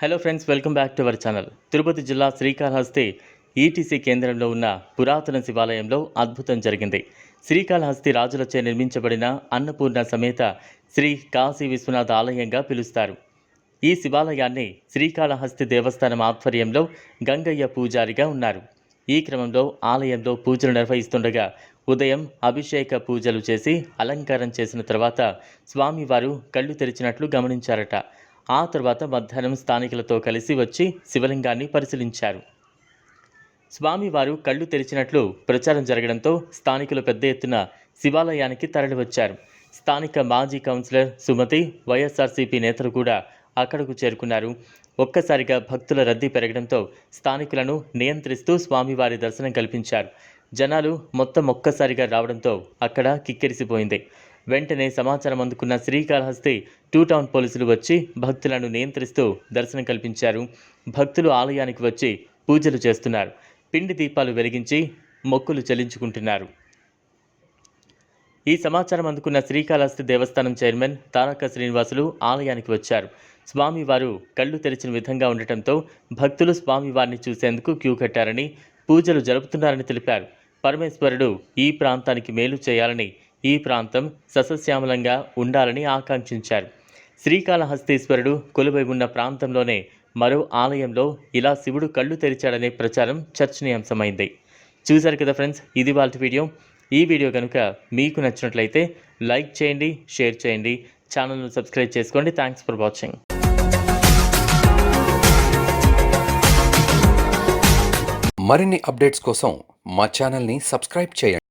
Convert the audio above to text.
Hello friends welcome back to our channel Tirupati జిల్లా Srikalahasti ETC కేంద్రంలో ఉన్న పురాతన శివాలయంలో అద్భుతం జరిగింది. శ్రీకాళహస్తి రాజులచే నిర్మించబడిన అన్నపూర్ణ సమేత శ్రీ కాశీ విశ్వనాథ ఆలయంగా పిలుస్తారు. ఈ శివాలయాన్ని శ్రీకాళహస్తి దేవస్థానం ఆధ్వర్యంలో గంగయ్య పూజారిగా ఉన్నారు. ఈ క్రమంలో ఆలయంలో పూజలు నిర్వహిస్తుండగా ఉదయం అభిషేక పూజలు చేసి అలంకారం చేసిన తర్వాత స్వామివారు కళ్ళు తెరిచినట్లు గమనించారట. ఆ తర్వాత మధ్యాహ్నం స్థానికులతో కలిసి వచ్చి శివలింగాన్ని పరిశీలించారు. స్వామివారు కళ్ళు తెరిచినట్లు ప్రచారం జరగడంతో స్థానికులు పెద్ద ఎత్తున శివాలయానికి తరలివచ్చారు. స్థానిక మాజీ కౌన్సిలర్ సుమతి వైఎస్ఆర్సీపీ నేతలు కూడా అక్కడకు చేరుకున్నారు. ఒక్కసారిగా భక్తుల రద్దీ పెరగడంతో స్థానికులను నియంత్రిస్తూ స్వామివారి దర్శనం కల్పించారు. జనాలు మొత్తం ఒక్కసారిగా రావడంతో అక్కడ కిక్కిరిసిపోయింది. వెంటనే సమాచారం అందుకున్న శ్రీకాళహస్తి టూ టౌన్ పోలీసులు వచ్చి భక్తులను నియంత్రిస్తూ దర్శనం కల్పించారు. భక్తులు ఆలయానికి వచ్చి పూజలు చేస్తున్నారు. పిండి దీపాలు వెలిగించి మొక్కులు చెల్లించుకుంటున్నారు. ఈ సమాచారం అందుకున్న శ్రీకాళహస్తి దేవస్థానం చైర్మన్ తారక శ్రీనివాసులు ఆలయానికి వచ్చారు. స్వామివారు కళ్ళు తెరిచిన విధంగా ఉండటంతో భక్తులు స్వామివారిని చూసేందుకు క్యూ కట్టారని పూజలు జరుపుతున్నారని తెలిపారు. పరమేశ్వరుడు ఈ ప్రాంతానికి మేలు చేయాలని ఈ ప్రాంతం సస్యశ్యామలంగా ఉండాలని ఆకాంక్షించారు. శ్రీకాళహస్తీశ్వరుడు కొలువై ఉన్న ప్రాంతంలోనే మరో ఆలయంలో ఇలా శివుడు కళ్ళు తెరిచాడనే ప్రచారం చర్చనీయాంశమైంది. చూశారు కదా ఫ్రెండ్స్ ఇది వాళ్ళ వీడియో. ఈ వీడియో కనుక మీకు నచ్చినట్లయితే లైక్ చేయండి షేర్ చేయండి ఛానల్ను సబ్స్క్రైబ్ చేసుకోండి. Thanks for watching. మరిన్ని అప్డేట్స్ కోసం మా ఛానల్ని సబ్స్క్రైబ్ చేయండి.